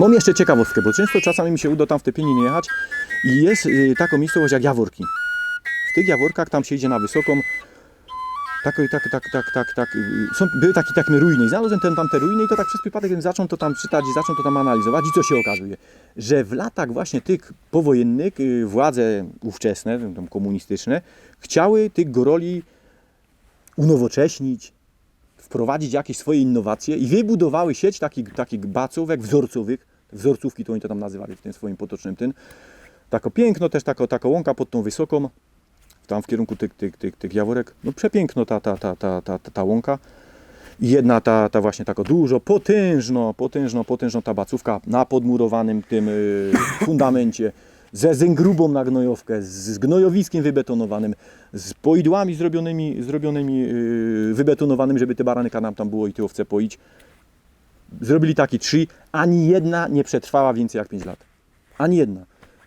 Mam jeszcze ciekawostkę, bo często czasami mi się uda tam w te pieni nie jechać. I jest y, taką miejscowość jak Jaworki. W tych Jaworkach tam się idzie na wysoką, tak, tak, tak, tak, tak, tak, y, są, były takie, takie ruiny. I znalazłem ten, tam te ruiny i to tak przez przypadek zaczął to tam czytać i zaczął to tam analizować i co się okazuje, że w latach właśnie tych powojennych y, władze ówczesne, tam komunistyczne, chciały tych goroli unowocześnić, wprowadzić jakieś swoje innowacje i wybudowały sieć takich, takich bacówek wzorcowych, wzorcówki to oni to tam nazywali w tym swoim potocznym tym. Tako piękno też, taka, taka łąka pod tą wysoką, tam w kierunku tych, tych, tych, tych jaworek, no przepiękno ta, ta, ta, ta, ta, ta, ta łąka. I jedna ta, ta właśnie taka dużo, potężno, potężno, potężno ta bacówka na podmurowanym tym y, fundamencie, ze zęgrubą na gnojowkę, z gnojowiskiem wybetonowanym, z poidłami zrobionymi, zrobionymi y, wybetonowanym, żeby te baranyka nam tam było i te owce poić. Zrobili taki trzy, ani jedna nie przetrwała więcej jak 5 lat. Ani jedna.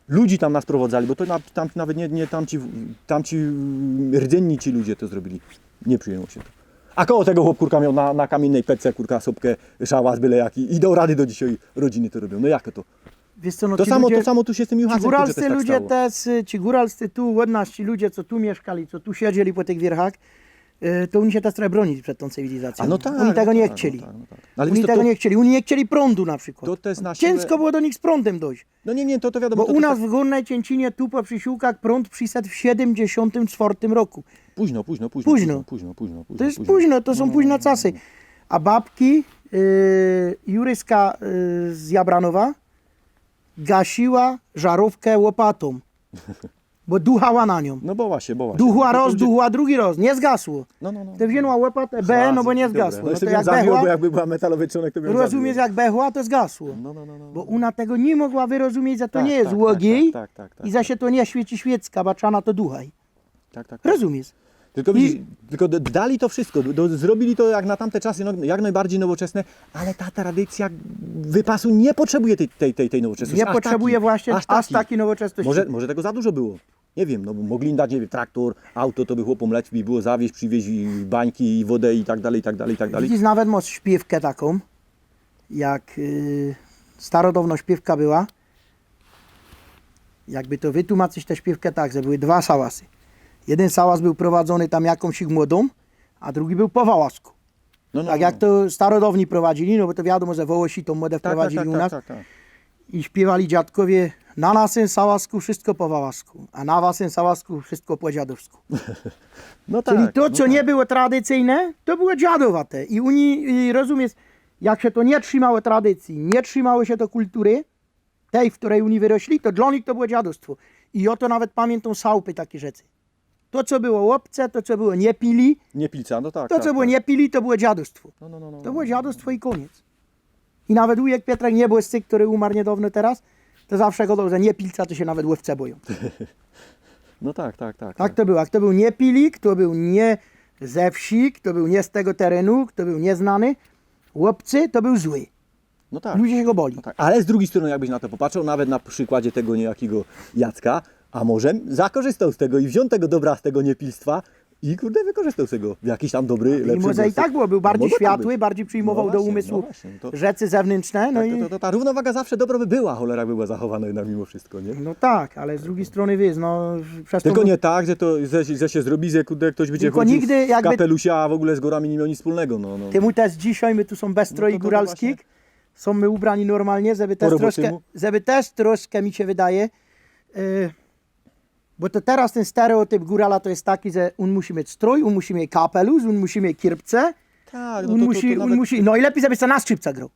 Ludzi tam nas prowadzali, bo to na, tam, nawet nie, nie tamci, tamci rdzenni ci ludzie to zrobili. Nie przyjęło się to. A koło tego chłop kurka miał na, na kamiennej pece kurka sobkę szałas byle jaki i dał rady do dzisiaj rodziny to robią. No jak to? Wiesz co, no To ci samo, ludzie, to samo tu się z tym ci juchacem góralscy tak ludzie stało. też, y, ci góralscy tu, od nas, ci ludzie, co tu mieszkali, co tu siedzieli po tych wierchach, y, to oni się też trochę bronić przed tą cywilizacją. A no tak, oni tego no nie tak, chcieli. No, tak, no, tak. No, ale Oni wiesz, tego to, to, nie chcieli. Oni nie chcieli prądu na przykład. to też na siłę... Ciężko było do nich z prądem dojść. No nie, nie, to, to wiadomo. Bo to, u to, nas tak w Górnej Cięcinie, tu po Przysiłkach, prąd przyszedł w 74 roku. Późno, późno, późno. Późno. Późno, późno, późno. To jest późno, to są No, późne czasy. A babki, yy, Juryska yy, z Jabranowa, gasiła żarówkę łopatą, bo duchała na nią. No boła się, boła się. Duchła No to roz, ludzie- duchła drugi roz, nie zgasło. No, no, no. To wzięła łopatę B, no bo nie Dobra. zgasło. No No to jeszcze jak jak zabił, behła, bo jakby była metalowy członek, to bym rozumiesz jak behła, to zgasło. No, no, no, no. Bo ona tego nie mogła wyrozumieć, że to Tak, nie jest tak, łogiej tak, tak, tak, tak, i za się to nie świeci świecka, baczana to duchaj. Tak, tak, tak. Rozumiesz? Tylko, widzisz, tylko dali to wszystko, do, zrobili to jak na tamte czasy, no, jak najbardziej nowoczesne, ale ta tradycja wypasu nie potrzebuje tej, tej, tej, tej nowoczesności. Nie aż potrzebuje takiej, właśnie aż, takiej. takiej nowoczesności. Może, może tego za dużo było. Nie wiem, no bo mogli im dać, nie wiem, traktor, auto, to by chłopom lepiej było zawieźć, przywieźć i bańki i wodę i tak dalej, i tak dalej, i tak dalej. Widzisz, nawet masz śpiewkę taką, jak yy, starodawno śpiewka była. Jakby to wytłumaczyć tę śpiewkę tak, że były dwa sałasy. Jeden sałas był prowadzony tam jakąś ich młodą, a drugi był po wałasku. No, no, Tak no. jak to starodawni prowadzili, no bo to wiadomo, że Wołosi tą modę tak, tak, wprowadzili tak, u tak, nas. tak, tak. I śpiewali dziadkowie, na nasym sałasku wszystko po wałasku, a na wasym sałasku wszystko po dziadowsku. No tak, Czyli to, no co tak. nie było tradycyjne, to było dziadowate. I Unii, i rozumiesz, jak się to nie trzymało tradycji, nie trzymało się to kultury, tej, w której Unii wyrośli, to dla nich to było dziadostwo. I oto nawet pamiętam sałpy takie rzeczy. To, co było łopce, to, co było nie pili, Nie pilca, no tak. to, tak, co było tak. nie pili, to było dziadostwo. No, no, no, no. To było dziadostwo i koniec. I nawet wujek Pietrek Niebłyscy, który umarł niedawno teraz, to zawsze gadał, że nie pilca, to się nawet łowce boją. No tak, tak, tak. Tak to było. A kto był nie pilik, kto był nie ze wsi, kto był nie z tego terenu, kto był nieznany, łopcy, to był zły. No tak. Ludzie się go boli. No tak. Ale z drugiej strony, jakbyś na to popatrzył, nawet na przykładzie tego niejakiego Jacka, a może zakorzystał z tego i wziął tego dobra z tego niepilstwa i kurde wykorzystał z tego w jakiś tam dobry, lepszy I może i sposób. tak było, był No, bardziej mogło tak światły, być. bardziej przyjmował No do właśnie, umysłu no właśnie, to- rzeczy zewnętrzne. No Tak, i to, to, ta równowaga zawsze dobra by była, cholera by była zachowana jednak mimo wszystko, nie? no tak, ale z drugiej strony wiesz, no przez Tylko to, nie tak, że to że, że się zrobi, że kurde, ktoś będzie Tylko chodził nigdy w jakby- kapelusia, a w ogóle z górami nie miał nic wspólnego. No, no. Ty mu też dzisiaj, my tu są bez stroi No to- to góralskich, są my ubrani normalnie, żeby też, troszkę, żeby też troszkę mi się wydaje, yy, bo to teraz ten stereotyp górala to jest taki, że on musi mieć strój, on musi mieć kapelusz, on musi mieć kirpce, Tak, on, musi, on musi, no i lepiej, żeby se na skrzypca grał.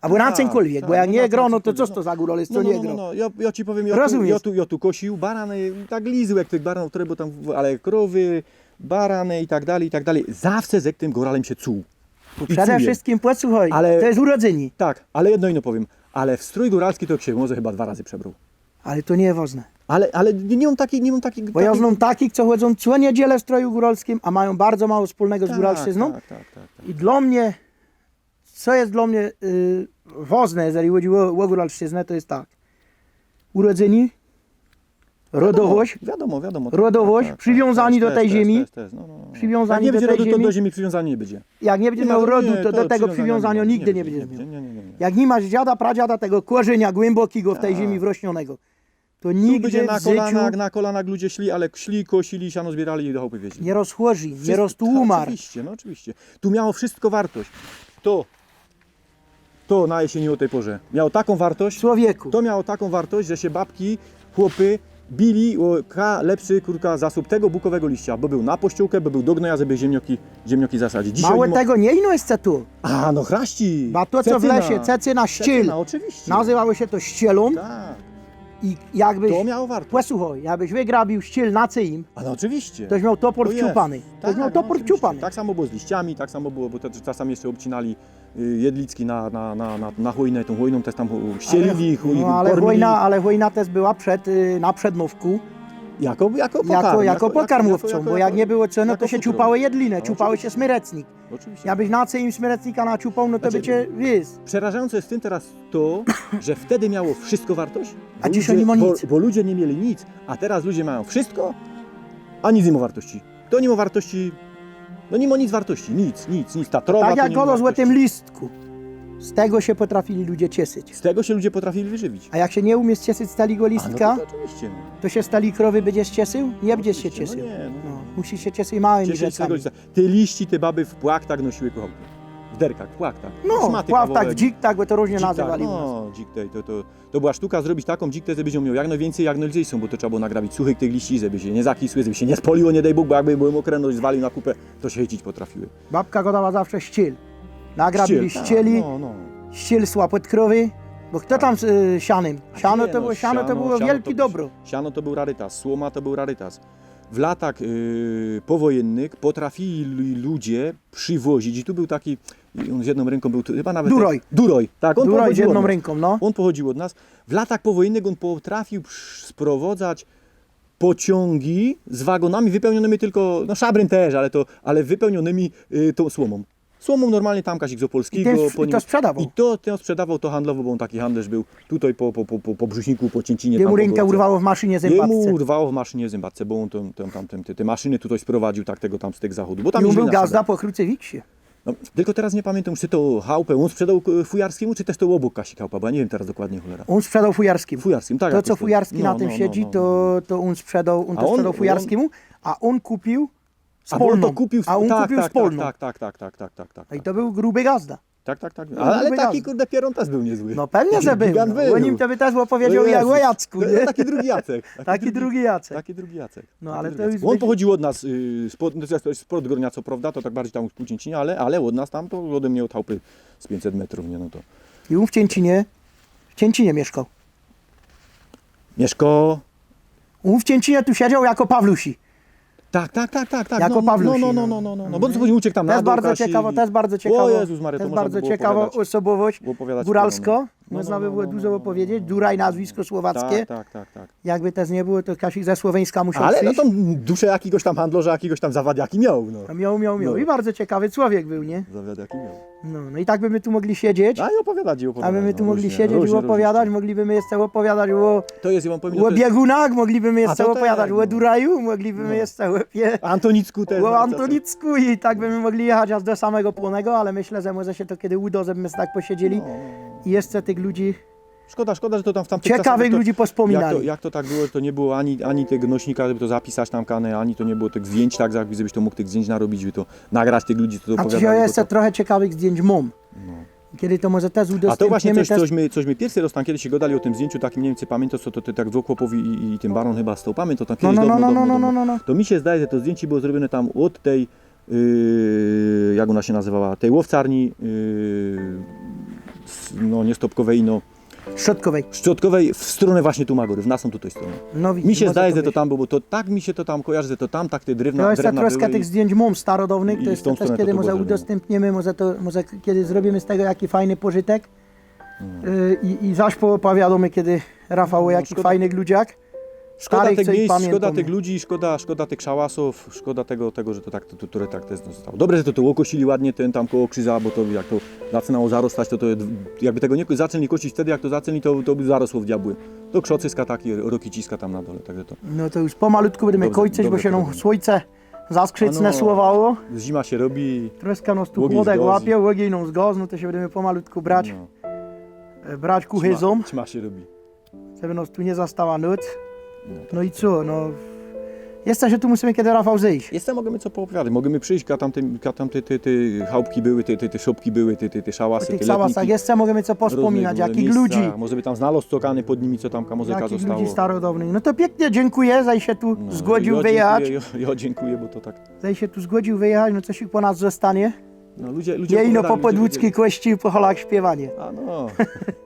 Albo na Tak, czymkolwiek, tak, bo jak no nie na gra, no to coż to za góral jest, co No, no, nie no, gra. no, no. Ja, ja ci powiem, ja tu, ja, tu, ja tu kosił barany, tak lizłek tych baranów, które bo tam, ale krowy, barany i tak dalej, i tak dalej. Zawsze ze tym goralem się czuł. Przede wszystkim, posłuchaj, Ale- to jest urodzeni, Tak, ale jedno inno powiem. Ale w strój góralski to się może chyba dwa razy przebrał. ale to nie jest ważne. Ale, ale nie mam takiej, nie mam. Bo ja znam takich, co chodzą co niedzielę w stroju góralskim, a mają bardzo mało wspólnego z góralszczyzną. Tak, tak, tak, tak. I dla mnie, co jest dla mnie y, ważne, jeżeli chodzi o, o góralszczyznę, to jest tak. Urodzeni, Rodowość, Wiadomo, wiadomo. Rodowość, przywiązani do tej ziemi. Też, też, no, no, no. Przywiązani Jak nie do będzie tej rodu, to ziemi. do ziemi przywiązani nie będzie. jak nie będzie miał rodu, nie, to do tego przywiązania nie, nigdy nie będziesz miał. Nie, nie, nie, nie. Jak nie masz dziada, pradziada, tego korzenia głębokiego w tej Tak. ziemi wrośnionego, to Tu nigdy będzie na w życiu kolanach, na kolanach ludzie szli, ale szli, kosili, siano zbierali i do chałupy wieźli. nie rozchłoży, nie Wszystko- roztłumar. Oczywiście, no oczywiście. Tu miało wszystko wartość. To, to na jesieni o tej porze miało taką wartość, Człowieku, to miało taką wartość, że się babki, chłopy bili o ka lepszy kurka zasób tego bukowego liścia, bo był na pościółkę, bo był do gnoja, żeby ziemnioki, ziemnioki zasadzić. Dzisiaj małe mimo- tego nie ino jest tu. A, no chraści! Ba to co w Cecyna. lesie, cecyna ściel. Cecyna, oczywiście. Nazywało się to ścielą Tak, i jakbyś, to miało wartość. posłuchaj, jakbyś wygrabił ściel na cyim, A no oczywiście. toś miał topór To jest. wciupany. Toś Tak, miał no topór oczywiście. wciupany. Tak samo było z liściami, tak samo było, bo to, czasami jeszcze obcinali y, jedlicki na, na, na, na, na chłojnę, tą chłojną też tam ścielili, chuj, No ale kormili. wojna, ale wojna też była przed, y, na przednówku, Jako, jako, pokarm, jako, jako jako- bo jak nie było jako to się futro. ciupały jedlinę, No, ciupały się smyrecnik. Oczywiście. Jakbyś na cyim smyrecnika naciupał, no to Znaczy- by cię, wiesz, Przerażające jest w tym teraz to, że wtedy miało wszystko wartość, A dzisiaj ludzie, nie ma nic. Bo, bo ludzie nie mieli nic, a teraz ludzie mają wszystko, a nic nie ma wartości. To nie ma wartości, no nie ma nic wartości, nic, nic, nic. Ta trowa tak jak golo z wartości. tym listku. Z tego się potrafili ludzie cieszyć. Z tego się ludzie potrafili wyżywić. A jak się nie umiesz cieszyć z takiego A, no to, to oczywiście. No. to się z tali krowy będziesz cieszył? Nie będziesz się Oczywiście, cieszył. No nie, no. No, musisz się cieszyć małymi Cieszyć z tego rzeczami. liścia. Te liści, te baby w płachtach nosiły kochałki. W derkach, w płachtach. No, Szmaty pław kawowe. tak, dzik tak, bo to różnie Dzik nazywali. Tak, no, dzik tej, to, to, to była sztuka zrobić taką dziktę, żeby ją miał jak najwięcej, jak najlżej są, bo to trzeba było nagrabić suchych tych liści, żeby się nie zakisły, żeby się nie spoliło, nie daj Bóg, bo jakby były mokre, no i zwalił na kupę, to się chycić potrafiły. Babka go dała zawsze ściel. Nagrabili Ściel, ścieli, Tak, no, no. ściel od krowy. Bo kto tam z y, sianem? Siano Nie, to no, było, siano to było siano wielki to- dobro. Siano to był rarytas, słoma to był rarytas. W latach yy, powojennych potrafili ludzie przywozić i tu był taki, i on z jedną ręką był, tu, chyba nawet... Duroj. Duroj, tak, on Duroj z pochodził od jedną nas. ręką, no. On pochodził od nas. W latach powojennych on potrafił przy- sprowadzać pociągi z wagonami wypełnionymi tylko, no szabrem też, ale, to, ale wypełnionymi y, tą słomą. Słomą normalnie tam Kasik z Opolskiego. I ten- po i to nim- sprzedawał. I to, to sprzedawał to handlowo, bo on taki handlarz był tutaj po, po, po, po, po Brzuśniku, po Cięcinie. Jemu rękę urwało w maszynie Jemu zębatce. urwało w maszynie zębatce, bo on tam, tam, tam, tam, te, te maszyny tutaj sprowadził, tak tego tam z tych zachodu. Bo tam I on był gazda po Krucewiksie. No, tylko teraz nie pamiętam, czy to chałupę on sprzedał e, Fujarskiemu, czy też to łobuk Kasik Chałpa, bo ja nie wiem teraz dokładnie cholera. On sprzedał Fujarskim. Fujarskim, tak. To, co Fujarski no, na tym no, no, siedzi, no, no. to, to on sprzedał, on A to on- sprzedał on- Fujarskiemu, a on kupił A bo on kupił, a on tak, kupił tak, spolną. tak, tak, tak, tak, tak, tak, tak, No I tak, to był gruby gazda. tak, tak, tak. No, Ale, ale taki kurde pieron też był niezły. No pewnie, że był. Gigant No. O nim to by też opowiedział O jak o Jezus. Jacku, No, nie? Taki drugi Jacek. Taki drugi Jacek. Taki drugi Jacek. No, Taki ale drugi to już Jacek. On pochodził od nas y, spod, no, to jest spod Gornia, co prawda, to tak bardziej tam w Półcięcinie, ale, ale od nas tam to ode mnie od chałupy z 500 metrów, nie no to. I on w Cięcinie, w Cięcinie mieszkał. Mieszko... On w Cięcinie tu siedział jako Pawlusi. Tak, tak, tak, tak, tak. Jako no, no, Pawlusi, no, no, no. no, no, no, no, bo on sobie uciekł tam To na jest dół, bardzo Kasi, i- to jest bardzo O ciekawa, Jezus Maria, to to jest można bardzo by było ciekawa opowiadać. osobowość. Opowiadać Góralsko, pełno. No, można no, by no, było no, dużo no, no, opowiedzieć. no. Duraj nazwisko słowackie. Tak, tak, tak, tak. Jakby też nie było, to Kasik ze Słoweńska musiał Ale no przyjść. to duszę jakiegoś tam handlarza, jakiegoś tam zawadiaki miał, no. A Miał, miał, miał. No. I bardzo ciekawy człowiek był, nie? Zawadiaki miał. No, no i tak by my tu mogli siedzieć. A i opowiadać, i opowiadać. A my no, tu mogli różnie, siedzieć różnie, i opowiadać, różnie. mogliby my jeszcze opowiadać o, To jest, ja wam powiem, o to jest... biegunach, mogliby my jeszcze to opowiadać o no. Duraju, mogliby my No. jeszcze o pie... Antonicku też. O no, Antonicku i tak by my mogli jechać aż do samego Płonego, ale myślę, że może się to kiedy uda, żebyśmy tak posiedzieli No, no, no. Jeszcze tych ludzi, Szkoda, szkoda, że to tam w tamtych ciekawych czasach, to, ludzi jak to, pospominali. jak to tak było, że to nie było ani, ani tego nośnika, żeby to zapisać tam kanę, ani to nie było tych zdjęć tak, żebyś to mógł tych zdjęć narobić, żeby to nagrać tych ludzi, co to A dzisiaj jeszcze to, trochę ciekawych zdjęć mam. no. Kiedy to może też udostępnimy A to właśnie coś, też... coś, my, coś my pierwszy raz tam kiedyś się gadali o tym zdjęciu, takim nie wiem, czy pamiętasz, co to ty tak Włokłopowi i, i tym Baron chyba stał, pamiętam tam No, kiedyś no, no, no, no, no, dawno. no, no. To mi się zdaje, że to zdjęcie było zrobione tam od tej, yy, jak ona się nazywała, tej łowcarni, yy, no nie stopkowej, no Szczotkowej. szczotkowej w stronę właśnie tu Magory, w naszą tutaj stronę. No, widzisz, Mi się może zdaje, że to być. tam było, bo to tak mi się to tam kojarzy, że to tam tak te drewna, No drewna troszkę były tych i- zdjęć mam starodawnych, i to w jest tą to też stronę kiedy to może było zrobione. udostępnimy, może to, może kiedy zrobimy z tego jaki fajny pożytek Mm. yy, i, i zaś poopowiadamy, kiedy Rafał o No, jakich szkoda. fajnych ludziach. Szkoda tych miejsc, szkoda tych ludzi, szkoda, szkoda tych szałasów, szkoda tego, tego że to tak, to, które tak też zostało. Dobre, że to, to okosili ładnie ten tam koło krzyża, bo to jak to zaczynało zarostać, to, to jakby tego nie zaczęli kosić wtedy, jak to zaczęli, to, to by zarosło w diabły. To krzocyska taki, rokiciska tam na dole, także to No to już pomalutku będziemy Dobrze, kończyć, bo się nam słońce zaskrzycne Ano. słowało. zima się robi. Troszkę nas tu chłodek łapie, łogień nam zgoz, no to się będziemy pomalutku brać, No, e, brać kuchyzą, ćma się robi. żeby nas tu nie zastała noc. No, i co, no... Jeszcze, że tu musimy kiedy Rafał zejść. Jeszcze możemy co poopowiadać, możemy przyjść, ka tam, te, te, te, te chałupki były, te, te, te szopki były, te, te, te O szałasy, tych te letniki. jeszcze możemy co pospominać, jakich miejscach. ludzi, Może by tam znalazł cokany pod nimi, co tam muzyka jakich zostało. ludzi starodawnych. No to pięknie, dziękuję, że się tu No, zgodził ja wyjechać, Dziękuję, ja, ja dziękuję, bo to tak. że się tu zgodził wyjechać, no coś ich po nas zostanie. No, ludzie, ludzie Nie ino po ludzie podłódzki kości, po holach śpiewanie. A no,